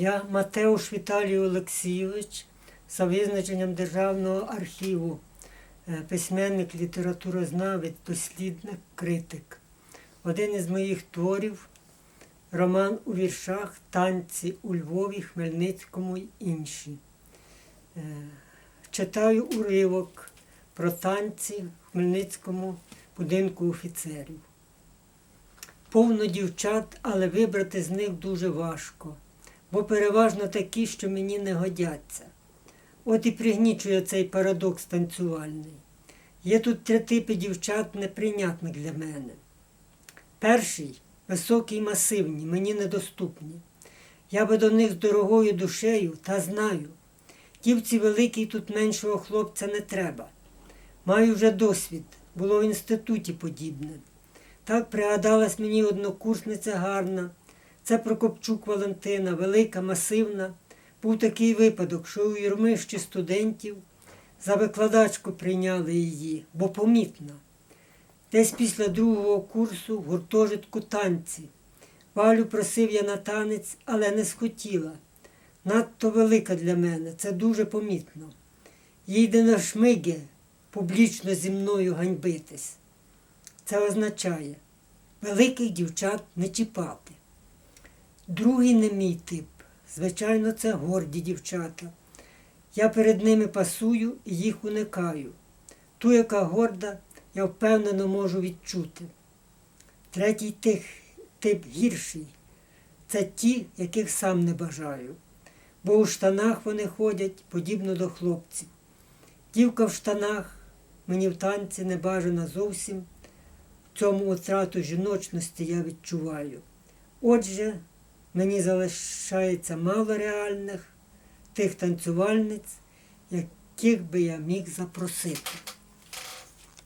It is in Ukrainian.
Я Матеуш Віталій Олексійович за визначенням Державного архіву, е, письменник, літературознавець, дослідник, критик. Один із моїх творів роман у віршах Танці у Львові, Хмельницькому й інші. Е, Читаю уривок про танці в Хмельницькому будинку офіцерів. Повно дівчат, але вибрати з них дуже важко, бо переважно такі, що мені не годяться. От і пригнічує цей парадокс танцювальний. Є тут три типи дівчат неприйнятних для мене. Перший високі й масивні, мені недоступні. Я би до них з дорогою душею та знаю. Дівці великій тут меншого хлопця не треба. Маю вже досвід, було в інституті подібне. Так пригадалась мені однокурсниця гарна. Це Прокопчук Валентина, велика, масивна. Був такий випадок, що у юрмищі студентів за викладачку прийняли її, бо помітна. Десь після другого курсу в гуртожитку танці. Валю просив я на танець, але не схотіла. Надто велика для мене, це дуже помітно. Їде на шмиги публічно зі мною ганьбитись. Це означає великих дівчат не чіпати. Другий не мій тип. Звичайно, це горді дівчата. Я перед ними пасую і їх уникаю. Ту, яка горда, я впевнено можу відчути. Третій тих, тип гірший це ті, яких сам не бажаю. Бо у штанах вони ходять подібно до хлопців. Дівка в штанах мені в танці не бажана зовсім. В цьому втрату жіночності я відчуваю. Отже, мені залишається мало реальних тих танцювальниць, яких би я міг запросити.